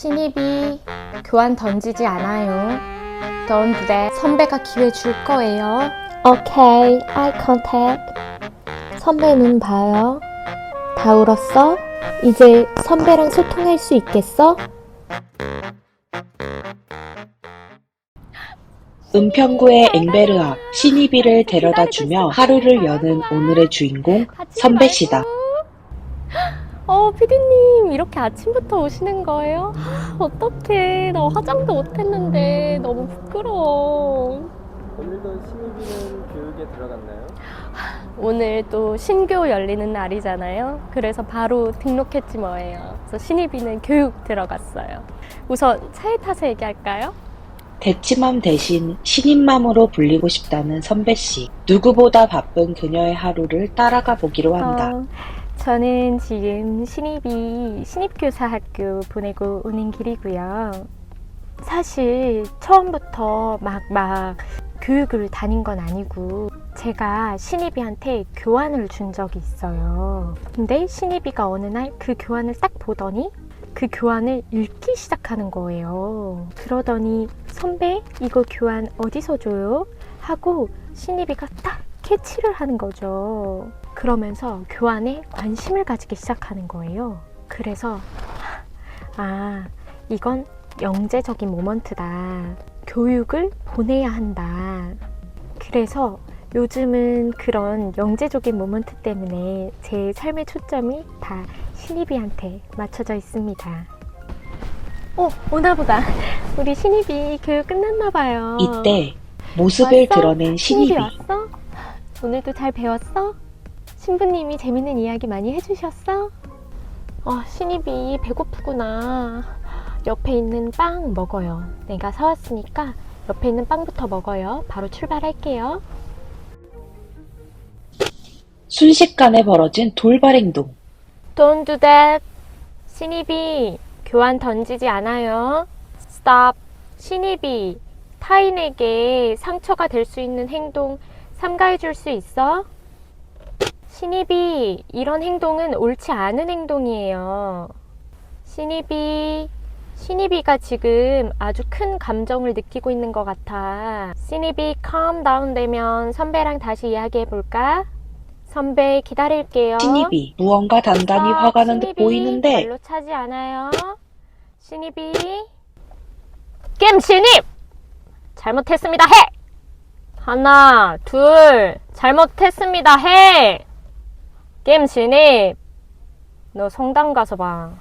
신입이 교환 던지지 않아요. Don't do that. 선배가 기회 줄 거예요. 오케이, eye contact. 선배 눈 봐요. 다 울었어? 이제 선배랑 소통할 수 있겠어? 은평구의 앵베르 앞 신입이를 데려다 주며 하루를 여는 오늘의 주인공 선배 씨다. 어, 피디님, 이렇게 아침부터 오시는 거예요? 어떡해. 나 화장도 못 했는데. 너무 부끄러워. 오늘도 신입이는 교육에 들어갔나요? 오늘 또 신교 열리는 날이잖아요. 그래서 바로 등록했지 뭐예요. 그래서 신입이는 교육 들어갔어요. 우선 차에 타서 얘기할까요? 대치맘 대신 신입맘으로 불리고 싶다는 선배 씨. 누구보다 바쁜 그녀의 하루를 따라가 보기로 한다. 어, 저는 지금 신입이 신입교사 학교 보내고 오는 길이고요. 사실 처음부터 막, 막 교육을 다닌 건 아니고 제가 신입이한테 교환을 준 적이 있어요. 근데 신입이가 어느 날 그 교환을 딱 보더니 그 교환을 읽기 시작하는 거예요. 그러더니 선배 이거 교환 어디서 줘요? 하고 신입이가 딱 캐치를 하는 거죠. 그러면서 교환에 관심을 가지기 시작하는 거예요. 그래서 아 이건 영재적인 모먼트다. 교육을 보내야 한다. 그래서 요즘은 그런 영재적인 모먼트 때문에 제 삶의 초점이 다 신입이한테 맞춰져 있습니다. 어, 오나보다. 우리 신입이 교육 끝났나 봐요. 이때 모습을 왔어? 드러낸 신입이 왔어? 오늘도 잘 배웠어? 신부님이 재밌는 이야기 많이 해주셨어? 어, 신입이 배고프구나. 옆에 있는 빵 먹어요. 내가 사왔으니까 옆에 있는 빵부터 먹어요. 바로 출발할게요. 순식간에 벌어진 돌발 행동. Don't do that. 신입이 교환 던지지 않아요. Stop. 신입이 타인에게 상처가 될 수 있는 행동 삼가해 줄 수 있어? 신입이 이런 행동은 옳지 않은 행동이에요. 신입이 신입이가 지금 아주 큰 감정을 느끼고 있는 것 같아. 신입이 calm down 되면 선배랑 다시 이야기해 볼까? 선배 기다릴게요. 신입이 무언가 단단히 아, 화가 난 듯 보이는데 별로 차지 않아요. 신입이 겜 신입 잘못했습니다 해 하나 둘 잘못했습니다 해 겜 신입 너 성당 가서 봐.